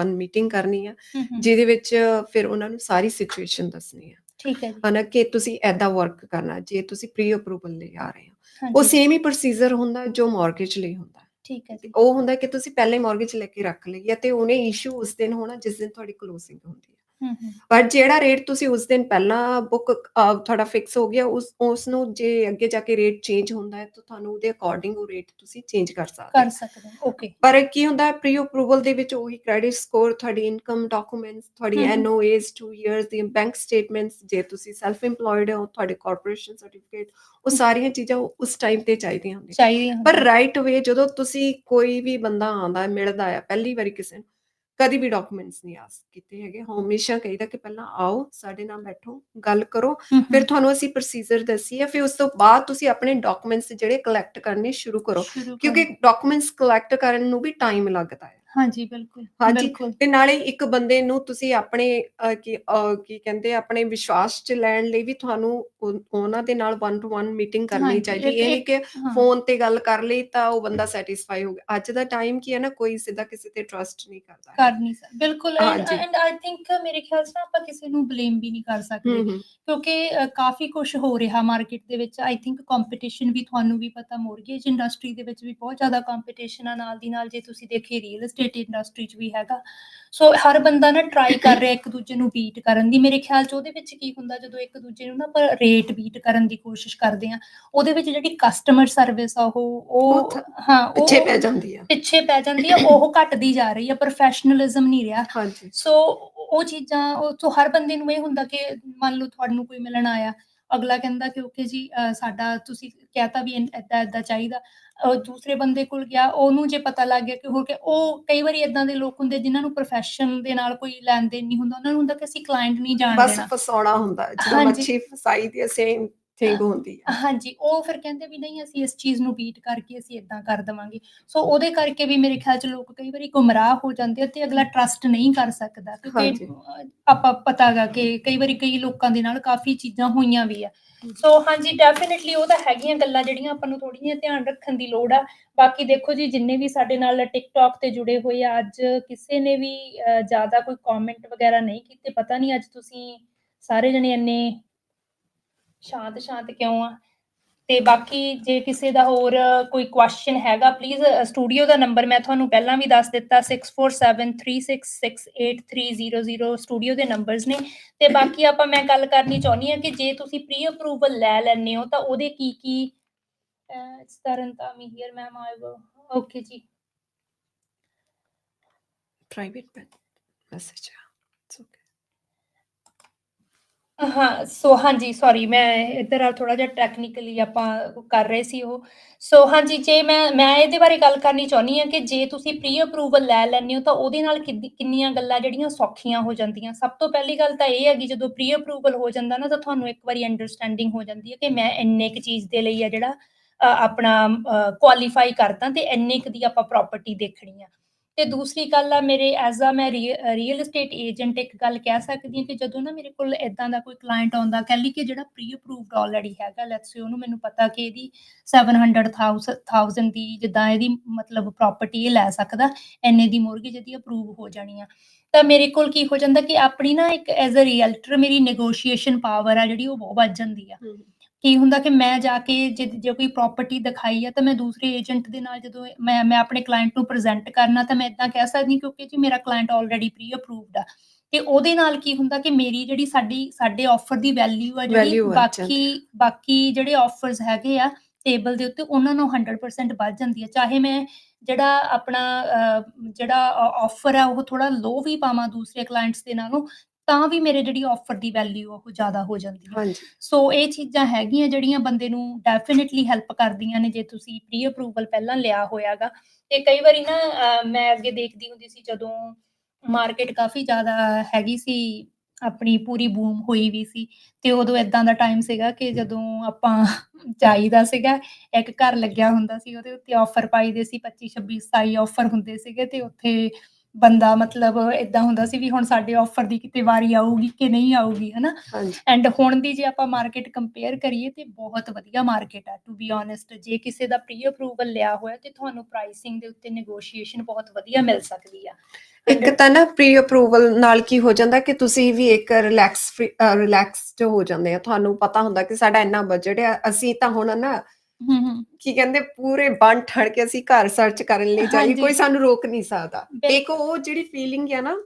1 ਮੀਟਿੰਗ ਕਰਨੀ ਆ ਜਿਹਦੇ ਵਿੱਚ ਫਿਰ ਉਹਨਾਂ ਨੂੰ ਸਾਰੀ ਸਿਚੁਏਸ਼ਨ ਦੱਸਣੀ ਆ। ਠੀਕ ਹੈ ਜੀ। ਹਨਾ ਕਿ ਤੁਸੀਂ ਐਦਾਂ ਵਰਕ ਕਰਨਾ ਜੇ ਤੁਸੀਂ ਪ੍ਰੀ ਅਪਰੂਵਲ ਲਈ ਆ ਰਹੇ ਹੋ। ਉਹ ਹਾਂਜੀ। ਸੇਮ ਹੀ ਪ੍ਰੋਸੀਜਰ ਹੁੰਦਾ ਜੋ ਮਾਰਗੇਜ ਲਈ ਹੁੰਦਾ। ਠੀਕ ਹੈ ਜੀ। ਉਹ ਹੁੰਦਾ ਕਿ ਤੁਸੀਂ ਪਹਿਲੇ ਮਾਰਗੇਜ ਲੈ ਕੇ ਰੱਖ ਲਈ ਹੈ ਤੇ ਉਹਨੇ ਇਸ਼ੂ ਉਸ ਦਿਨ ਹੋਣਾ ਜਿਸ ਦਿਨ ਤੁਹਾਡੀ ਕਲੋਸਿੰਗ ਹੁੰਦੀ ਹੈ। ਪਰ ਜਿਹੜਾ ਰੇਟ ਤੁਸੀਂ ਉਸ ਦਿਨ ਪਹਿਲਾਂ ਬੁੱਕ ਤੁਹਾਡਾ ਫਿਕਸ ਹੋ ਗਿਆ ਉਸ ਉਸ ਨੂੰ ਜੇ ਅੱਗੇ ਜਾ ਕੇ ਰੇਟ ਚੇਂਜ ਹੁੰਦਾ ਹੈ ਤਾਂ ਤੁਹਾਨੂੰ ਉਹਦੇ ਅਕੋਰਡਿੰਗ ਉਹ ਰੇਟ ਤੁਸੀਂ ਚੇਂਜ ਕਰ ਸਕਦੇ ਕਰ ਸਕਦੇ ਓਕੇ ਪਰ ਕੀ ਹੁੰਦਾ ਹੈ ਪ੍ਰੀ ਅਪਰੂਵਲ ਦੇ ਵਿੱਚ ਉਹੀ ਕ੍ਰੈਡਿਟ ਸਕੋਰ ਤੁਹਾਡੀ ਇਨਕਮ ਡਾਕੂਮੈਂਟਸ ਤੁਹਾਡੀ। ਐਨਓਏਸ 2 ਇਅਰਸ ਦੀ ਬੈਂਕ ਸਟੇਟਮੈਂਟਸ ਜੇ ਤੁਸੀਂ ਸੈਲਫ ਏਮਪਲੋਇਡ ਹੋ ਤੁਹਾਡੇ ਕਾਰਪੋਰੇਸ਼ਨ ਸਰਟੀਫਿਕੇਟ ਉਹ ਸਾਰੀਆਂ ਚੀਜ਼ਾਂ ਉਸ ਟਾਈਮ ਤੇ ਚਾਹੀਦੀਆਂ ਹੁੰਦੀਆਂ। ਪਰ। ਰਾਈਟ ਵੇ ਜਦੋਂ ਤੁਸੀਂ ਕੋਈ ਵੀ ਬੰਦਾ ਆਉਂਦਾ ਹੈ, ਮਿਲਦਾ ਹੈ ਪਹਿਲੀ ਵਾਰੀ ਕਿਸੇ ਨੂੰ ਕਦੀ ਵੀ ਡਾਕੂਮੈਂਟਸ ਨਹੀਂ ਆਸ ਕੀਤੇ ਹੈਗੇ। ਹਮੇਸ਼ਾ ਕਹੀਦਾ ਕਿ ਪਹਿਲਾਂ ਆਓ ਸਾਡੇ ਨਾਲ ਬੈਠੋ ਗੱਲ ਕਰੋ। ਫਿਰ ਤੁਹਾਨੂੰ ਅਸੀਂ ਪ੍ਰੋਸੀਜਰ ਦੱਸੀਏ ਫਿਰ ਉਸ ਤੋਂ ਬਾਅਦ ਤੁਸੀਂ ਆਪਣੇ ਡਾਕੂਮੈਂਟਸ ਜਿਹੜੇ ਕਲੈਕਟ ਕਰਨੇ ਸ਼ੁਰੂ ਕਰੋ। ਕਿਉਂਕਿ। ਡਾਕੂਮੈਂਟਸ ਕਲੈਕਟ ਕਰਨ ਨੂੰ ਵੀ ਟਾਈਮ ਲੱਗਦਾ ਹੈ। ਹਾਂਜੀ ਬਿਲਕੁਲ ਹਾਂਜੀ ਬਿਲਕੁਲ। ਤੇ ਨਾਲੇ ਇੱਕ ਬੰਦੇ ਨੂੰ ਤੁਸੀਂ ਆਪਣੇ ਅਹ, ਕੀ ਅਹ, ਕੀ ਕਹਿੰਦੇ ਆ, ਆਪਣੇ ਵਿਸ਼ਵਾਸ 'ਚ ਲੈਣ ਲਈ ਵੀ ਤੁਹਾਨੂੰ ਉਹ- ਉਹਨਾਂ ਦੇ ਨਾਲ 1 ਟੂ 1 ਮੀਟਿੰਗ ਕਰਨੀ ਹਾਂਜੀ, ਚਾਹੀਦੀ। ਇਹ ਨਹੀਂ ਕਿ ਹਾਂ, ਫੋਨ ਤੇ ਗੱਲ ਕਰ ਲਈ ਤਾਂ ਉਹ ਬੰਦਾ ਸੈਟੀਸਫਾਈ ਹੋ ਗਿਆ। ਅੱਜ ਦਾ ਟਾਈਮ ਕੀ ਹੈ ਨਾ ਕੋਈ ਸਿੱਧਾ ਕਿਸੇ ਤੇ ਟਰਸਟ ਨਹੀਂ ਕਰਦਾ। ਕਰ ਨਹੀਂ ਸਕਦਾ ਬਿਲਕੁਲ ਹਾਂਜੀ। ਐਂਡ ਆਈ ਥਿੰਕ ਮੇਰੇ ਖਿਆਲ ਸੇ ਆਪਾਂ ਕਿਸੇ ਨੂੰ ਬਲੇਮ ਵੀ ਨਹੀਂ ਕਰ ਸਕਦੇ। ਹੂੰ ਕਿਉਂਕਿ ਅ, ਕਾਫੀ ਕੁਝ ਹੋ ਰਿਹਾ ਮਾਰਕੀਟ ਦੇ ਵਿੱਚ। ਆਈ ਥਿੰਕ ਕੰਪੀਟੀਸ਼ਨ ਵੀ ਤੁਹਾਨੂੰ ਵੀ ਪਤਾ ਮੋਰਗੇਜ ਇੰਡਸਟਰੀ ਦੇ ਵਿੱਚ ਵੀ ਬਹੁਤ ਜ਼ਿਆਦਾ ਕੰਪੀਟੀਸ਼ਨ ਆ ਨਾਲ ਦੀ ਨਾਲ। ਜੇ ਤੁਸੀਂ ਦੇਖੀ ਰੀਅਲ ਏਸਟੇਟ ਇੰਡਸਟਰੀ 'ਚ ਵੀ ਹੈਗਾ। ਸੋ ਹਰ ਬੰਦਾ ਨਾ ਟਰਾਈ ਕਰ ਰਿਹਾ ਇੱਕ ਦੂਜੇ ਨੂੰ ਬੀਟ ਕਰਨ ਦੀ। ਮੇਰੇ ਖਿਆਲ 'ਚ ਉਹਦੇ ਵਿੱਚ ਕੀ ਹੁੰਦਾ ਜਦੋਂ ਇੱਕ ਦੂਜੇ ਨੂੰ ਨਾ ਆਪਾਂ ਰੇਟ ਬੀਟ ਕਰਨ ਦੀ ਕੋਸ਼ਿਸ਼ ਕਰਦੇ ਆ ਉਹਦੇ ਵਿੱਚ ਜਿਹੜੀ ਕਸਟਮਰ ਸਰਵਿਸ ਆ ਉਹ ਉਹ ਹਾਂ ਉਹ ਪਿੱਛੇ ਪੈ ਜਾਂਦੀ ਹੈ ਪਿੱਛੇ ਪੈ ਜਾਂਦੀ ਆ ਉਹ ਘਟਦੀ ਜਾ ਰਹੀ ਆ ਪ੍ਰੋਫੈਸ਼ਨਲਿਜ਼ਮ ਨਹੀਂ ਰਿਹਾ। ਹਾਂਜੀ। ਸੋ ਉਹ ਚੀਜ਼ਾਂ ਉਹ ਤੋਂ ਹਰ ਬੰਦੇ ਨੂੰ ਇਹ ਹੁੰਦਾ ਕਿ ਮੰਨ ਲਓ ਤੁਹਾਨੂੰ ਕੋਈ ਮਿਲਣ ਆਇਆ ਅਗਲਾ ਕਹਿੰਦਾ ਕਿ ਓਕੇ ਜੀ ਸਾਡਾ ਤੁਸੀਂ ਕਹਿਤਾ ਵੀ ਇਦਾਂ ਇਦਾਂ ਚਾਹੀਦਾ ਦੂਸਰੇ ਬੰਦੇ ਕੋਲ ਗਿਆ ਉਹਨੂੰ ਜੇ ਪਤਾ ਲੱਗ ਗਿਆ ਕਿ ਹੋਰ ਕਿ ਉਹ ਕਈ ਵਾਰੀ ਇਦਾਂ ਦੇ ਲੋਕ ਹੁੰਦੇ ਜਿਨ੍ਹਾਂ ਨੂੰ ਪ੍ਰੋਫੈਸ਼ਨ ਦੇ ਨਾਲ ਕੋਈ ਲੈਣ ਦੇਣ ਨਹੀਂ ਹੁੰਦਾ ਉਹਨਾਂ ਨੂੰ ਹੁੰਦਾ ਕਿ ਅਸੀਂ ਕਲਾਇੰਟ ਨਹੀਂ ਜਾਣ ਬਸ ਫਸਾਉਣਾ ਹੁੰਦਾ ਜਦੋਂ। ਮੱਛੀ ਫਸਾਈ ਦੀ ਸੇਮ ਥਿੰਗ ਹੁੰਦੀ ਹੈ ਹਾਂਜੀ ਉਹ ਫਿਰ ਕਹਿੰਦੇ ਵੀ ਨਹੀਂ ਅਸੀਂ ਇਸ ਚੀਜ਼ ਨੂੰ ਬੀਟ ਕਰਕੇ ਅਸੀਂ ਇਦਾਂ ਕਰ ਦਵਾਂਗੇ। ਸੋ ਉਹਦੇ ਕਰਕੇ ਵੀ ਮੇਰੇ ਖਿਆਲ ਚ ਲੋਕ ਕਈ ਵਾਰੀ ਗੁੰਮਰਾਹ ਹੋ ਜਾਂਦੇ ਤੇ ਅਗਲਾ ਟਰਸਟ ਨਹੀਂ ਕਰ ਸਕਦਾ। ਕਿਉਂਕਿ ਆਪਾਂ ਪਤਾਗਾ ਕਿ ਕਈ ਵਾਰੀ ਕਈ ਲੋਕਾਂ ਦੇ ਨਾਲ ਕਾਫੀ ਚੀਜ਼ਾਂ ਹੋਈਆਂ ਵੀ ਆ। ਸੋ ਹਾਂਜੀ ਡੈਫੀਨਿਟਲੀ ਉਹ ਤਾਂ ਹੈਗੀਆਂ ਗੱਲਾਂ ਜਿਹੜੀਆਂ ਆਪਾਂ ਨੂੰ ਥੋੜ੍ਹੀਆਂ ਧਿਆਨ ਰੱਖਣ ਦੀ ਲੋੜ ਆ। ਬਾਕੀ ਦੇਖੋ ਜੀ ਜਿੰਨੇ ਵੀ ਸਾਡੇ ਨਾਲ ਟਿਕਟੌਕ ਤੇ ਜੁੜੇ ਹੋਏ ਆ ਅੱਜ ਕਿਸੇ ਨੇ ਵੀ ਜ਼ਿਆਦਾ ਕੋਈ ਕਮੈਂਟ ਵਗੈਰਾ ਨਹੀਂ ਕੀਤੇ ਪਤਾ ਨਹੀਂ ਅੱਜ ਤੁਸੀਂ ਸਾਰੇ ਜਣੇ ਇੰਨੇ ਸ਼ਾਂਤ ਸ਼ਾਂਤ ਕਿਉਂ ਆ? ਤੇ ਬਾਕੀ ਜੇ ਕਿਸੇ ਦਾ ਹੋਰ ਕੋਈ ਕੁਐਸਚਨ ਹੈਗਾ ਪਲੀਜ਼ ਸਟੂਡੀਓ ਦਾ ਨੰਬਰ ਮੈਂ ਤੁਹਾਨੂੰ ਪਹਿਲਾਂ ਵੀ ਦੱਸ ਦਿੱਤਾ 6473668300 ਸਟੂਡੀਓ ਦੇ ਨੰਬਰਸ ਨੇ। ਤੇ ਬਾਕੀ ਆਪਾਂ ਮੈਂ ਗੱਲ ਕਰਨੀ ਚਾਹੁੰਦੀ ਹਾਂ ਕਿ ਜੇ ਤੁਸੀਂ ਪ੍ਰੀ ਅਪਰੂਵਲ ਲੈ ਲੈਂਦੇ ਹੋ, ਤਾਂ ਉਹਦੇ ਕੀ ਕੀ ਤਰਨ ਤਾਮੀ here ma'am I will okay ਜੀ। ਪ੍ਰਾਈਵੇਟ ਮੈਸੇਜ ਇਟਸ ਓਕੇ ਹਾਂ, ਸੋ ਹਾਂਜੀ ਸੌਰੀ ਮੈਂ ਇੱਧਰ ਥੋੜਾ ਜਿਹਾ ਟੈਕਨੀਕਲੀ ਆਪਾਂ ਕਰ ਰਹੇ ਸੀ ਉਹ। ਸੋ ਹਾਂਜੀ ਜੇ ਮੈਂ ਮੈਂ ਇਹਦੇ ਬਾਰੇ ਗੱਲ ਕਰਨੀ ਚਾਹੁੰਦੀ ਹਾਂ ਕਿ ਜੇ ਤੁਸੀਂ ਪ੍ਰੀ ਅਪਰੂਵਲ ਲੈ ਲੈਂਦੇ ਹੋ ਤਾਂ ਉਹਦੇ ਨਾਲ ਕਿੰਨੀ ਕਿੰਨੀਆਂ ਗੱਲਾਂ ਜਿਹੜੀਆਂ ਸੌਖੀਆਂ ਹੋ ਜਾਂਦੀਆਂ। ਸਭ ਤੋਂ ਪਹਿਲੀ ਗੱਲ ਤਾਂ ਇਹ ਹੈਗੀ ਜਦੋਂ ਪ੍ਰੀ ਅਪਰੂਵਲ ਹੋ ਜਾਂਦਾ ਨਾ ਤਾਂ ਤੁਹਾਨੂੰ ਇੱਕ ਵਾਰੀ ਅੰਡਰਸਟੈਂਡਿੰਗ ਹੋ ਜਾਂਦੀ ਹੈ ਕਿ ਮੈਂ ਇੰਨੇ ਕੁ ਚੀਜ਼ ਦੇ ਲਈ ਆ ਜਿਹੜਾ ਅ, ਆਪਣਾ ਕੁਆਲੀਫਾਈ ਕਰਦਾ ਤੇ ਇੰਨੇ ਕੁ ਦੀ ਆਪਾਂ ਪ੍ਰਾਪਰਟੀ ਦੇਖਣੀ ਆ। ਤੇ ਦੂਸਰੀ ਗੱਲ ਆ ਮੇਰੇ ਐਜ਼ ਅ ਮੈਂ ਰੀਅਲ ਏਸਟੇਟ ਏਜੰਟ ਇੱਕ ਗੱਲ ਕਹਿ ਸਕਦੀ ਹਾਂ ਕਿ ਜਦੋਂ ਨਾ ਮੇਰੇ ਕੋਲ ਇਦਾਂ ਦਾ ਕੋਈ ਕਲਾਇੰਟ ਆਉਂਦਾ ਕਹਿ ਲਈ ਕਿ ਜਿਹੜਾ ਪ੍ਰੀ ਅਪਰੂਵਡ ਆਲਰੇਡੀ ਹੈਗਾ ਲੈਟਸ ਸੇ ਉਹਨੂੰ ਮੈਨੂੰ ਪਤਾ ਕਿ ਇਹਦੀ 700,000 ਦੀ ਜਿੱਦਾਂ ਇਹਦੀ ਮਤਲਬ ਪ੍ਰਾਪਰਟੀ ਇਹ ਲੈ ਸਕਦਾ ਇੰਨੇ ਦੀ ਮੋਰਗੇਜ ਇਹਦੀ ਅਪਰੂਵ ਹੋ ਜਾਣੀ ਆ। ਤਾਂ ਮੇਰੇ ਕੋਲ ਕੀ ਹੋ ਜਾਂਦਾ ਕਿ ਆਪਣੀ ਨਾ ਇੱਕ ਐਜ਼ ਅ ਰੀਅਲਟਰ ਮੇਰੀ ਨੈਗੋਸ਼ੀਏਸ਼ਨ ਪਾਵਰ ਆ ਜਿਹੜੀ ਉਹ ਬਹੁਤ ਵੱਧ ਜਾਂਦੀ ਆ। ਕੀ ਹੁੰਦਾ ਕਿ ਮੈਂ ਜਾ ਕੇ ਜੇ ਜੇ ਕੋਈ ਪ੍ਰਾਪਰਟੀ ਦਿਖਾਈ ਆ ਤਾਂ ਮੈਂ ਦੂਸਰੇ ਏਜੰਟ ਦੇ ਨਾਲ ਜਦੋਂ ਮੈਂ ਮੈਂ ਆਪਣੇ ਕਲਾਇੰਟ ਨੂੰ ਪ੍ਰੈਜ਼ੈਂਟ ਕਰਨਾ ਤਾਂ ਮੈਂ ਇਦਾਂ ਕਹਿ ਸਕਦੀ ਕਿਉਂਕਿ ਜੀ ਮੇਰਾ ਕਲਾਇੰਟ ਆਲਰੇਡੀ ਪ੍ਰੀ ਅਪਰੂਵਡ ਆ। ਤੇ ਉਹਦੇ ਨਾਲ ਕੀ ਹੁੰਦਾ ਕਿ ਮੇਰੀ ਜਿਹੜੀ ਸਾਡੀ ਸਾਡੇ ਆਫਰ ਦੀ ਵੈਲਿਊ ਆ ਜਿਹੜੀ ਬਾਕੀ ਬਾਕੀ ਜਿਹੜੇ ਆਫਰਸ ਹੈਗੇ ਆ ਟੇਬਲ ਦੇ ਉੱਤੇ ਉਹਨਾਂ ਨੂੰ 100% ਵੱਧ ਜਾਂਦੀ ਹੈ ਚਾਹੇ ਮੈਂ ਜਿਹੜਾ ਆਪਣਾ ਜਿਹੜਾ ਆਫਰ ਆ ਉਹ ਥੋੜਾ ਲੋ ਵੀ ਪਾਵਾਂ ਦੂਸਰੇ ਕਲਾਇੰਟਸ ਦੇ ਨਾਲੋਂ ਤਾਂ ਵੀ ਮੇਰੇ ਜਿਹੜੀ ਆਫਰ ਦੀ ਵੈਲਿਊ ਉਹ ਜ਼ਿਆਦਾ ਹੋ ਜਾਂਦੀ ਹੈ। ਹਾਂਜੀ। ਸੋ ਇਹ ਚੀਜ਼ਾਂ ਹੈਗੀਆਂ ਜਿਹੜੀਆਂ ਬੰਦੇ ਨੂੰ ਡੈਫੀਨਿਟਲੀ ਹੈਲਪ ਕਰਦੀਆਂ ਨੇ ਜੇ ਤੁਸੀਂ ਪ੍ਰੀ ਅਪਰੂਵਲ ਪਹਿਲਾਂ ਲਿਆ ਹੋਇਆਗਾ। ਤੇ ਕਈ ਵਾਰੀ ਨਾ ਮੈਂ ਅੱਗੇ ਦੇਖਦੀ ਹੁੰਦੀ ਸੀ ਜਦੋਂ ਮਾਰਕੀਟ ਕਾਫੀ ਜ਼ਿਆਦਾ ਹੈਗੀ ਸੀ ਆਪਣੀ ਪੂਰੀ ਬੂਮ ਹੋਈ ਵੀ ਸੀ ਤੇ ਉਦੋਂ ਇਦਾਂ ਦਾ ਟਾਈਮ ਸੀਗਾ ਕਿ ਜਦੋਂ ਆਪਾਂ ਜਾਈਦਾ ਸੀਗਾ ਇੱਕ ਘਰ ਲੱਗਿਆ ਹੁੰਦਾ ਸੀ ਉਹਦੇ ਉੱਤੇ ਆਫਰ ਪਾਈਦੇ ਸੀ 25 26 27 ਆਫਰ ਹੁੰਦੇ ਸੀਗੇ ਤੇ ਉੱਥੇ ਬੰਦਾ ਮਤਲਬ ਇਦਾਂ ਹੁੰਦਾ ਸੀ ਵੀ ਹੁਣ ਸਾਡੇ ਆਫਰ ਦੀ ਕਿਤੇ ਵਾਰੀ ਆਊਗੀ ਕਿ ਨਹੀਂ ਆਊਗੀ ਹਨਾ? ਐਂਡ ਹੁਣ ਦੀ ਜੇ ਆਪਾਂ ਮਾਰਕੀਟ ਕੰਪੇਅਰ ਕਰੀਏ ਤੇ ਬਹੁਤ ਵਧੀਆ ਮਾਰਕੀਟ ਆ ਟੂ ਬੀ ਓਨੈਸਟ ਜੇ ਕਿਸੇ ਦਾ ਪ੍ਰੀ ਅਪਰੂਵਲ ਲਿਆ ਹੋਇਆ ਤੇ ਤੁਹਾਨੂੰ ਪ੍ਰਾਈਸਿੰਗ ਦੇ ਉੱਤੇ ਨੈਗੋਸ਼ੀਏਸ਼ਨ ਬਹੁਤ ਵਧੀਆ ਮਿਲ ਸਕਦੀ ਆ। ਇੱਕ ਤਾਂ ਨਾ ਪ੍ਰੀ ਅਪਰੂਵਲ ਨਾਲ ਕੀ ਹੋ ਜਾਂਦਾ ਕਿ ਤੁਸੀਂ ਵੀ ਇੱਕ ਰਿਲੈਕਸ ਰਿਲੈਕਸਡ ਹੋ ਜਾਂਦੇ ਆ। ਤੁਹਾਨੂੰ ਪਤਾ ਹੁੰਦਾ ਕਿ ਸਾਡਾ ਇੰਨਾ ਬਜਟ ਹੈ ਅਸੀਂ ਤਾਂ ਹੁਣ ਨਾ ਹੂੰ ਹੂੰ ਕੀ ਕਹਿੰਦੇ ਪੂਰੇ ਬਣ ਠਣ ਕੇ ਅਸੀਂ ਘਰ ਸਰਚ ਕਰਨ ਲਈ ਜਾਈਏ ਹਾਂਜੀ। ਕੋਈ ਸਾਨੂੰ ਰੋਕ ਨਹੀਂ ਸਕਦਾ ਬਿਲਕੁਲ। ਇੱਕ ਉਹ ਜਿਹੜੀ ਫੀਲਿੰਗ ਹੈ ਨਾ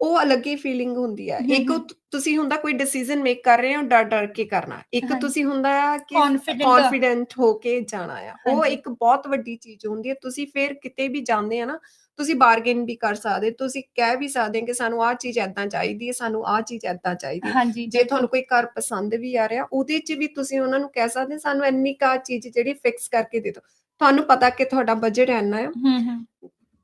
ਉਹ ਅਲੱਗ ਹੀ ਫੀਲਿੰਗ ਹੁੰਦੀ ਹੈ ਇੱਕ ਉਹ ਹਮ। ਤੁ- ਤੁਸੀਂ ਹੁੰਦਾ ਕੋਈ ਡਿਸੀਜਨ ਮੇਕ ਕਰ ਰਹੇ ਹੋ ਡਰ ਡਰ ਕੇ ਕਰਨਾ ਇੱਕ ਹਾਂਜੀ। ਤੁਸੀਂ ਹੁੰਦਾ ਕਿ Confident। ਕੌਨਫੀਡੈਂਟ ਹੋ ਕੇ ਜਾਣਾ ਆ ਉਹ ਹਾਂਜੀ। ਇੱਕ ਬਹੁਤ ਵੱਡੀ ਚੀਜ਼ ਹੁੰਦੀ ਹੈ ਤੁਸੀਂ ਫਿਰ ਕਿਤੇ ਵੀ ਜਾਂਦੇ ਆ ਨਾ ਤੁਸੀਂ ਬਾਰਗੇਨ ਵੀ ਕਰ ਸਕਦੇ ਤੁਸੀਂ ਕਹਿ ਵੀ ਸਕਦੇ ਕਿ ਸਾਨੂੰ ਆਹ ਚੀਜ਼ ਐਦਾਂ ਚਾਹੀਦੀ ਹੈ ਸਾਨੂੰ ਆਹ ਚੀਜ਼ ਐਦਾਂ ਚਾਹੀਦੀ ਹੈ। ਜੇ ਤੁਹਾਨੂੰ ਕੋਈ ਘਰ ਪਸੰਦ ਵੀ ਆ ਰਿਹਾ ਉਹਦੇ 'ਚ ਵੀ ਤੁਸੀਂ ਉਹਨਾਂ ਨੂੰ ਕਹਿ ਸਕਦੇ ਸਾਨੂੰ ਇੰਨੀ ਕਾ ਚੀਜ਼ ਜਿਹੜੀ ਫਿਕਸ ਕਰਕੇ ਦੇ ਦਿਓ। ਤੁਹਾਨੂੰ ਪਤਾ ਕਿ ਤੁਹਾਡਾ ਬਜਟ ਇੰਨਾ ਹੈ ਹੂੰ ਹੂੰ।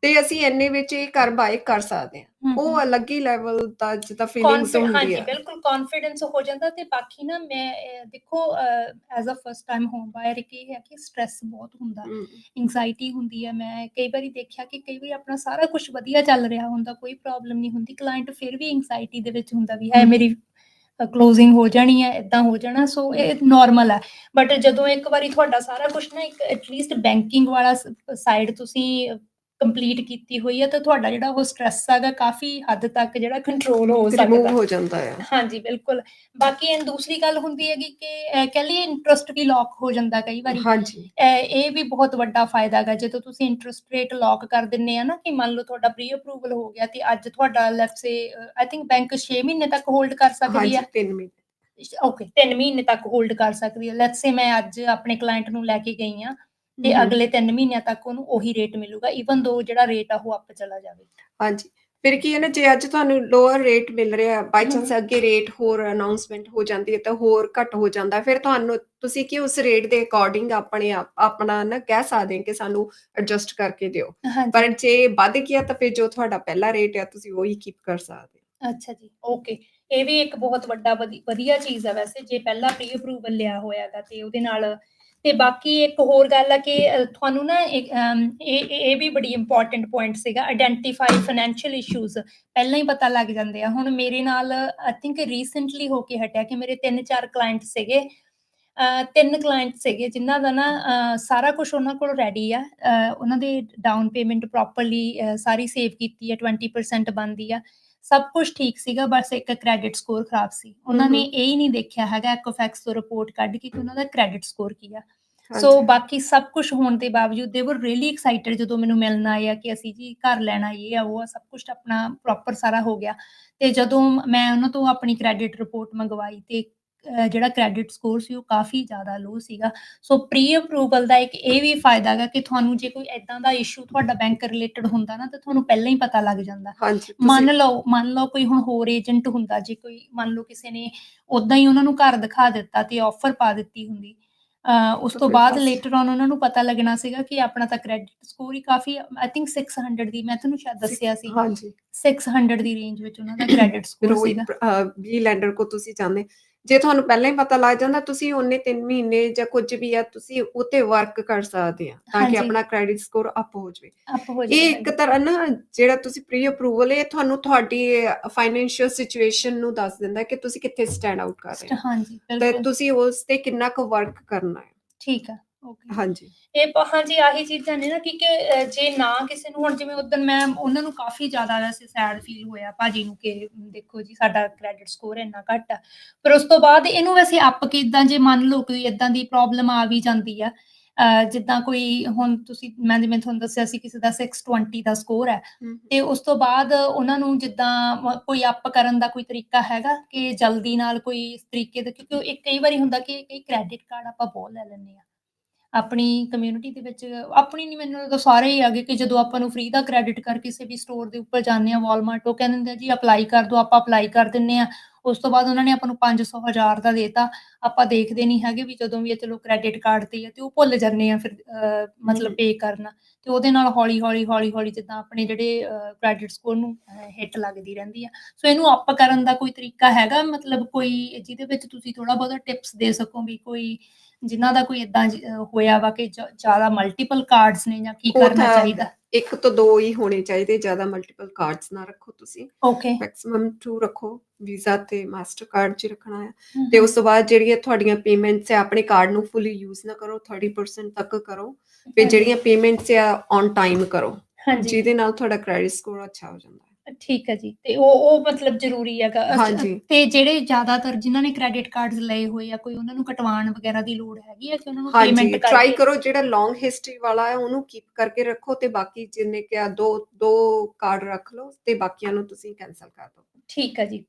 ਤੇ ਅਸੀਂ ਇੰਨੇ ਵਿੱਚ ਇਹ ਘਰ ਬਾਏ ਕਰ ਸਕਦੇ ਹਾਂ। ਉਹ। ਅਲੱਗ ਹੀ ਲੈਵਲ ਦਾ ਜਿੱਦਾਂ ਫੀਲਿੰਗਸ ਹੁੰਦੀ ਹਾਂਜੀ ਹੈ ਬਿਲਕੁਲ ਕੌਨਫੀਡੈਂਸ ਹੋ ਜਾਂਦਾ ਤੇ ਬਾਕੀ ਨਾ ਮੈਂ ਦੇਖੋ as a first time home buyer ਇਹ ਹੈ ਕਿ ਸਟ੍ਰੈਸ ਬਹੁਤ ਹੁੰਦਾ ਹਮ, ਇੰਗਜ਼ਾਇਟੀ ਹੁੰਦੀ ਹੈ ਮੈਂ ਕਈ ਵਾਰੀ ਦੇਖਿਆ ਕਿ ਕਈ ਵਾਰੀ ਆਪਣਾ ਸਾਰਾ ਕੁਝ ਵਧੀਆ ਚੱਲ ਰਿਹਾ ਹੁੰਦਾ ਕੋਈ ਪ੍ਰੋਬਲਮ ਨਹੀਂ ਹੁੰਦੀ। ਕਲਾਇੰਟ ਫਿਰ ਵੀ ਇੰਗਜ਼ਾਇਟੀ ਦੇ ਵਿੱਚ ਹੁੰਦਾ ਵੀ ਹੈ। ਮੇਰੀ ਕਲੋਜ਼ਿੰਗ ਹੋ ਜਾਣੀ ਹੈ ਇਦਾਂ ਹੋ ਜਾਣਾ। ਸੋ ਇਹ ਨਾਰਮਲ ਹੈ ਬਟ ਜਦੋਂ ਇੱਕ ਵਾਰੀ ਤੁਹਾਡਾ ਸਾਰਾ ਕੁਝ ਨਾ ਇੱਕ ਐਟਲੀਸਟ ਬੈਂਕਿੰਗ ਵਾਲਾ ਸਾਈਡ ਤੁਸੀਂ ਕੰਪਲੀਟ ਕੀਤੀ ਹੋਈ ਹੈ ਤਾਂ ਤੁਹਾਡਾ ਜਿਹੜਾ ਉਹ ਸਟ੍ਰੈਸ ਹੈਗਾ ਕਾਫੀ ਹੱਦ ਤੱਕ ਜਿਹੜਾ ਕੰਟਰੋਲ ਹੋ ਰਿਮੂਵ ਸਕਦਾ ਹੋ ਜਾਂਦਾ ਹੈ। ਹਾਂਜੀ ਬਿਲਕੁਲ। ਬਾਕੀ ਐਂ ਦੂਸਰੀ ਗੱਲ ਹੁੰਦੀ ਹੈਗੀ ਕਿ ਕਹਿ ਲਈਏ ਇੰਟਰਸਟ ਵੀ ਲੌਕ ਹੋ ਜਾਂਦਾ ਕਈ ਵਾਰੀ। ਹਾਂਜੀ। ਇਹ ਵੀ ਬਹੁਤ ਵੱਡਾ ਫਾਇਦਾ ਹੈਗਾ। ਜਦੋਂ ਤੁਸੀਂ ਇੰਟਰਸਟ ਰੇਟ ਲੌਕ ਕਰ ਦਿੰਨੇ ਆ ਨਾ ਕਿ ਮੰਨ ਲਓ ਤੁਹਾਡਾ ਪ੍ਰੀ ਅਪਰੂਵਲ ਹੋ ਗਿਆ ਤੇ ਅੱਜ ਤੁਹਾਡਾ let's say I think bank 6 ਮਹੀਨੇ ਤੱਕ ਹੋਲਡ ਕਰ ਸਕਦੀ ਹਾਂਜੀ ਆ। 3 ਮਿੰਟ ਓਕੇ 3 ਮਹੀਨੇ ਤੱਕ ਹੋਲਡ ਕਰ ਸਕਦੀ ਹੈ ਲੈਟਸ ਸੇ ਮੈਂ ਅੱਜ ਆਪਣੇ ਕਲਾਇੰਟ ਨੂੰ ਲੈ ਕੇ ਗਈ ਆ। ਤੇ ਅਗਲੇ 3 ਮਹੀਨਿਆਂ ਤੱਕ ਉਹਨੂੰ ਉਹੀ ਰੇਟ ਮਿਲੂਗਾ ਈਵਨ ਦੋ ਜਿਹੜਾ ਰੇਟ ਆ ਉਹ ਅੱਪ ਚਲਾ ਜਾਵੇ। ਹਾਂਜੀ। ਫਿਰ ਕੀ ਹੈ ਨਾ ਜੇ ਅੱਜ ਤੁਹਾਨੂੰ ਲੋਅਰ ਰੇਟ ਮਿਲ ਰਿਹਾ ਬਾਈ ਚਾਂਸ। ਅੱਗੇ ਰੇਟ ਹੋਰ ਅਨਾਉਂਸਮੈਂਟ ਹੋ ਜਾਂਦੀ ਹੈ ਤਾਂ ਹੋਰ ਘੱਟ ਹੋ ਜਾਂਦਾ। ਫਿਰ ਤੁਹਾਨੂੰ ਤੁਸੀਂ ਕੀ ਉਸ ਰੇਟ ਦੇ ਅਕੋਰਡਿੰਗ ਆਪਣੇ ਆਪ ਆਪਣਾ ਨਾ ਕਹਿ ਸਕਦੇ ਕਿ ਸਾਨੂੰ ਐਡਜਸਟ ਕਰਕੇ ਦਿਓ। ਪਰ ਜੇ ਵੱਧ ਗਿਆ ਤਾਂ ਫਿਰ ਜੋ ਤੁਹਾਡਾ ਪਹਿਲਾ ਰੇਟ ਹੈ ਤੁਸੀਂ ਉਹੀ ਕੀਪ ਕਰ ਸਕਦੇ ਅੱਛਾ ਜੀ ਓਕੇ ਇਹ ਵੀ ਇੱਕ ਬਹੁਤ ਵੱਡਾ ਵਧੀਆ ਚੀਜ਼ ਹੈ ਵੈਸੇ, ਜੇ ਪਹਿਲਾਂ ਪ੍ਰੀ ਅਪਰੂਵਲ ਲਿਆ ਹੋਇਆਗਾ ਤੇ ਉਹਦੇ ਨਾਲ ਤੇ ਬਾਕੀ ਇੱਕ ਹੋਰ ਗੱਲ ਆ ਕਿ ਤੁਹਾਨੂੰ ਨਾ ਇਹ ਇਹ ਵੀ ਬੜੀ ਇੰਪੋਰਟੈਂਟ ਪੁਆਇੰਟ ਸੀਗਾ ਆਇਡੈਂਟੀਫਾਈ ਫਾਈਨੈਂਸ਼ੀਅਲ ਇਸ਼ੂਜ਼ ਪਹਿਲਾਂ ਹੀ ਪਤਾ ਲੱਗ ਜਾਂਦੇ ਆ। ਹੁਣ ਮੇਰੇ ਨਾਲ ਆਈ ਥਿੰਕ ਰੀਸੈਂਟਲੀ ਹੋ ਕੇ ਹਟਿਆ ਕਿ ਮੇਰੇ ਤਿੰਨ ਚਾਰ ਕਲਾਇੰਟ ਸੀਗੇ। ਤਿੰਨ ਕਲਾਇੰਟ ਸੀਗੇ ਜਿਨ੍ਹਾਂ ਦਾ ਨਾ ਸਾਰਾ ਕੁਝ ਉਹਨਾਂ ਕੋਲ ਰੈਡੀ ਆ। ਉਹਨਾਂ ਦੇ ਡਾਊਨ ਪੇਮੈਂਟ ਪ੍ਰੋਪਰਲੀ ਸਾਰੀ ਸੇਵ ਕੀਤੀ ਹੈ 20% ਬਣਦੀ ਆ। ਸਭ ਕੁਝ ਠੀਕ ਸੀਗਾ ਬਸ ਇੱਕ ਕ੍ਰੈਡਿਟ ਸਕੋਰ ਖਰਾਬ ਸੀ ਉਹਨਾਂ ਨੇ। ਇਹ ਹੀ ਨਹੀਂ ਦੇਖਿਆ ਹੈਗਾ ਐਕੋਫੈਕਸ ਤੋਂ ਰਿਪੋਰਟ ਕੱਢ ਕੇ ਕਿ ਉਹਨਾਂ ਦਾ ਕ੍ਰੈਡਿਟ ਸਕੋਰ ਕੀ ਆ। ਸੋ ਬਾਕੀ ਸਭ ਕੁਝ ਹੋਣ ਦੇ ਬਾਵਜੂਦ ਦੇ ਵਰ ਰੀਲੀ ਐਕਸਾਈਟਡ ਜਦੋਂ ਮੈਨੂੰ ਮਿਲਣ ਆਇਆ ਕਿ ਅਸੀਂ ਜੀ ਘਰ ਲੈਣਾ ਇਹ ਆ ਉਹ ਆ ਸਭ ਕੁਝ ਆਪਣਾ ਪ੍ਰੋਪਰ ਸਾਰਾ ਹੋ ਗਿਆ ਤੇ ਜਦੋਂ ਮੈਂ ਉਹਨਾਂ ਤੋਂ ਆਪਣੀ ਕ੍ਰੈਡਿਟ ਰਿਪੋਰਟ ਮੰਗਵਾਈ ਤੇ ਜਿਹੜਾ ਕ੍ਰੈਡਿਟ ਸਕੋਰ ਸੀ ਉਹ ਕਾਫੀ ਜ਼ਿਆਦਾ ਲੋ ਸੀਗਾ। ਸੋ ਪ੍ਰੀ ਅਪਰੂਵਲ ਦਾ ਇੱਕ ਇਹ ਵੀ ਫਾਇਦਾ ਹੈਗਾ ਕਿ ਤੁਹਾਨੂੰ ਜੇ ਕੋਈ ਇਦਾਂ ਦਾ ਇਸ਼ੂ ਤੁਹਾਡਾ ਬੈਂਕ ਰਿਲੇਟਡ ਹੁੰਦਾ ਨਾ ਤਾਂ ਤੁਹਾਨੂੰ ਪਹਿਲਾਂ ਹੀ ਪਤਾ ਲੱਗ ਜਾਂਦਾ। ਮੰਨ ਲਓ ਮੰਨ ਲਓ ਕੋਈ ਹੁਣ ਹੋਰ ਏਜੰਟ ਹੁੰਦਾ ਜੇ ਕੋਈ ਮੰਨ ਲਓ ਕਿਸੇ ਨੇ ਉਦਾਂ ਹੀ ਉਹਨਾਂ ਨੂੰ ਘਰ ਦਿਖਾ ਦਿੱਤਾ ਤੇ ਆਫਰ ਪਾ ਦਿੱਤੀ ਹੁੰਦੀ ਉਸ ਤਾਂ ਬਾਅਦ ਲੇਟਰ ਔਨ ਉਹਨਾਂ ਨੂੰ ਪਤਾ ਲੱਗਣਾ ਸੀਗਾ ਕਿ ਆਪਣਾ ਤਾਂ ਕ੍ਰੈਡਿਟ ਸਕੋਰ ਹੀ ਕਾਫੀ ਆਈ ਥਿੰਕ 600 ਦੀ ਮੈਂ ਤੁਹਾਨੂੰ ਸ਼ਾਇਦ ਦੱਸਿਆ ਸੀ। ਹਾਂਜੀ। 600 ਦੀ ਰੇਂਜ ਵਿੱਚ ਉਹਨਾਂ ਦਾ ਕ੍ਰੈਡਿਟ ਸਕੋਰ ਸੀਗਾ। ਵੀ ਲੈਂਡਰ ਕੋ ਤੁਸੀਂ ਚਾਹੁੰਦੇ ਜੇ ਤੁਹਾਨੂੰ ਪਹਿਲਾਂ ਹੀ ਪਤਾ ਲੱਗ ਜਾਂਦਾ ਤੁਸੀਂ ਉਹਨੇ 3 ਮਹੀਨੇ ਜਾਂ ਕੁਝ ਵੀ ਆ ਤੁਸੀਂ ਉਤੇ ਵਰਕ ਕਰ ਸਕਦੇ ਆ ਤਾਂ ਕਿ। ਆਪਣਾ ਕ੍ਰੈਡਿਟ ਸਕੋਰ ਅਪ ਹੋ ਜਾਵੇ। ਇਹ ਇੱਕ ਤਰ੍ਹਾਂ ਨਾ ਜਿਹੜਾ ਤੁਸੀਂ ਪ੍ਰੀ ਅਪਰੂਵਲ ਹੈ ਤੁਹਾਨੂੰ ਤੁਹਾਡੀ ਫਾਈਨੈਂਸ਼ੀਅਲ ਸਿਚੁਏਸ਼ਨ ਨੂੰ ਦੱਸ ਦਿੰਦਾ ਕਿ ਤੁਸੀਂ ਕਿੱਥੇ ਸਟੈਂਡ ਆਊਟ ਕਰ ਰਹੇ ਹੋ। ਹਾਂਜੀ ਤੇ ਤੁਸੀਂ ਉਸ ਤੇ ਕਿੰਨਾ ਕੁ ਵਰਕ ਕਰਨਾ ਹੈ। ਠੀਕ ਆ। ਓਕੇ ਹਾਂਜੀ। ਇਹ ਹਾਂਜੀ ਆਹੀ ਚੀਜ਼ਾਂ ਨੇ ਨਾ ਕਿ ਕਿ ਜੇ ਨਾ ਕਿਸੇ ਨੂੰ ਹੁਣ ਜਿਵੇਂ ਉਦੋਂ ਮੈਂ ਉਹਨਾਂ ਨੂੰ ਕਾਫੀ ਜ਼ਿਆਦਾ ਵੈਸੇ ਸੈਡ ਫੀਲ ਹੋਇਆ ਭਾਜੀ ਨੂੰ ਕਿ ਦੇਖੋ ਜੀ ਸਾਡਾ ਕ੍ਰੈਡਿਟ ਸਕੋਰ ਇੰਨਾ ਘੱਟ ਆ। ਪਰ ਉਸ ਤੋਂ ਬਾਅਦ ਇਹਨੂੰ ਵੈਸੇ ਅੱਪ ਕਿਦਾਂ ਜੇ ਮੰਨ ਲਓ ਕੋਈ ਇਦਾਂ ਦੀ ਪ੍ਰੋਬਲਮ ਆ ਵੀ ਜਾਂਦੀ ਆ ਜਿੱਦਾਂ ਕੋਈ ਹੁਣ ਤੁਸੀਂ ਮੈਂ ਜਿਵੇਂ ਤੁਹਾਨੂੰ ਦੱਸਿਆ ਸੀ ਕਿਸੇ ਦਾ 620 ਦਾ ਸਕੋਰ ਹੈ ਤੇ ਉਸ ਤੋਂ ਬਾਅਦ ਉਹਨਾਂ ਨੂੰ ਜਿੱਦਾਂ ਮ- ਕੋਈ ਅਪ ਕਰਨ ਦਾ ਕੋਈ ਤਰੀਕਾ ਹੈਗਾ ਕਿ ਜਲਦੀ ਨਾਲ ਕੋਈ ਇਸ ਤਰੀਕੇ ਦਾ ਕਿਉਂਕਿ ਇੱਕ ਕਈ ਵਾਰੀ ਹੁੰਦਾ ਕਿ ਕਈ ਕ੍ਰੈਡਿਟ ਕਾਰਡ ਆਪਾਂ ਬਹੁਤ ਲੈ ਲੈਂਦੇ ਆ। ਆਪਣੀ ਕਮਿਊਨਿਟੀ ਦੇ ਵਿੱਚ ਆਪਣੀ ਨਹੀਂ ਮੈਨੂੰ ਲੱਗਦਾ ਸਾਰੇ ਹੀ ਆਗੇ ਕਿ ਜਦੋਂ ਆਪਾਂ ਨੂੰ ਫ੍ਰੀ ਦਾ ਕ੍ਰੈਡਿਟ ਕਰ ਕਿਸੇ ਵੀ ਸਟੋਰ ਦੇ ਉੱਪਰ ਜਾਂਦੇ ਆ ਵਾਲਮਾਰਟ ਉਹ ਕਹਿੰਦੇ ਹੁੰਦੇ ਜੀ ਅਪਲਾਈ ਕਰ ਦਿਓ ਆਪਾਂ ਅਪਲਾਈ ਕਰ ਦਿੰਨੇ ਆ ਉਸ ਤੋਂ ਬਾਅਦ ਉਹਨਾਂ ਨੇ ਆਪਾਂ ਨੂੰ 500 ਹਜ਼ਾਰ ਦਾ ਦੇਤਾ। ਆਪਾਂ ਦੇਖਦੇ ਨਹੀਂ ਹੈਗੇ ਵੀ ਜਦੋਂ ਵੀ ਇਹ ਚਲੋ ਕ੍ਰੈਡਿਟ ਕਾਰਡ ਤੇ ਆ ਤੇ ਉਹ ਭੁੱਲ ਜਾਂਦੇ ਆ ਫਿਰ ਮਤਲਬ। ਪੇ ਕਰਨਾ। ਤੇ ਉਹਦੇ ਨਾਲ ਹੌਲੀ ਹੌਲੀ ਹੌਲੀ ਹੌਲੀ ਜਿੱਦਾਂ ਆਪਣੇ ਜਿਹੜੇ ਕ੍ਰੈਡਿਟ ਸਕੋਰ ਨੂੰ ਹਿੱਟ ਲੱਗਦੀ ਰਹਿੰਦੀ ਆ। ਸੋ ਇਹਨੂੰ ਅਪ ਕਰਨ ਦਾ ਕੋਈ ਤਰੀਕਾ ਹੈਗਾ? ਮਤਲਬ ਕੋਈ ਜਿਹਦੇ ਵਿੱਚ ਤੁਸੀਂ ਥੋੜਾ ਬਹੁਤਾ ਟਿਪਸ ਦੇ ਸਕੋ ਵੀ ਕੋਈ ਜਿਨ੍ਹਾਂ ਦਾ ਕੋਈ ਇਦਾਂ ਹੋਇਆ ਵਾ ਕਿ ਜ- ਜ਼ਿਆਦਾ ਮਲਟੀਪਲ ਕਾਰਡਸ ਨੇ ਜਾਂ ਕੀ ਕਰਨਾ ਚਾਹੀਦਾ? ਇੱਕ ਤੋਂ ਦੋ ਹੀ ਹੋਣੇ ਚਾਹੀਦੇ ਜ਼ਿਆਦਾ ਮਲਟੀਪਲ ਕਾਰਡਸ ਨਾ ਰੱਖੋ ਤੁਸੀਂ। ਓਕੇ ਮੈਕਸਿਮਮ 2 ਰੱਖੋ ਵੀਜ਼ਾ ਤੇ ਮਾਸਟਰ ਕਾਰਡ 'ਚ ਰੱਖਣਾ ਹੈ ਤੇ ਉਸ ਤੋਂ ਬਾਅਦ ਜਿਹੜੀਆਂ ਤੁਹਾਡੀਆਂ ਪੇਮੈਂਟਸ ਹੈ ਆਪਣੇ ਕਾਰਡ ਨੂੰ ਫੁੱਲੀ ਯੂਜ਼ ਨਾ ਕਰੋ 30% ਤੱਕ ਕਰੋ। ਤੇ ਜਿਹੜੀਆਂ ਪੇਮੈਂਟਸ ਆ ਔਨ ਟਾਈਮ ਕਰੋ। ਹਾਂਜੀ। ਜਿਹਦੇ ਨਾਲ ਤੁਹਾਡਾ ਕ੍ਰੈਡਿਟ ਸਕੋਰ ਅੱਛਾ ਹੋ ਜਾਂਦਾ। ਹੈ ਠੀਕ ਹੈ ਜੀ ਤੇ ਉਹ ਉਹ ਮਤਲਬ ਜ਼ਰੂਰੀ ਹੈਗਾ। ਅੱਛਾ, ਹਾਂਜੀ। ਤੇ ਜਿਹੜੇ ਜ਼ਿਆਦਾਤਰ ਜਿਨ੍ਹਾਂ ਨੇ ਕ੍ਰੈਡਿਟ ਕਾਰਡਸ ਲਏ ਹੋਏ ਆ ਕੋਈ ਉਹਨਾਂ ਨੂੰ ਕਟਵਾਉਣ ਵਗੈਰਾ ਦੀ ਲੋੜ ਹੈਗੀ ਆ ਕਿ ਉਹਨਾਂ ਨੂੰ ਹਾਂਜੀ ਪੇਮੈਂਟ ਟਰਾਈ ਕਰਕੇ? ਕਰੋ ਜਿਹੜਾ ਲੌਂਗ ਹਿਸਟਰੀ ਵਾਲਾ ਹੈ ਉਹਨੂੰ ਕੀਪ ਕਰਕੇ ਰੱਖੋ ਤੇ ਬਾਕੀ ਜਿੰਨੇ ਕਿ ਆ ਦੋ ਦੋ ਕਾਰਡ ਰੱਖ ਲਓ ਤੇ ਬਾਕੀਆਂ ਨੂੰ ਤੁਸੀਂ ਕੈਨਸਲ ਕਰ ਦਿਓ। ਠੀਕ ਹੈ ਜੀ।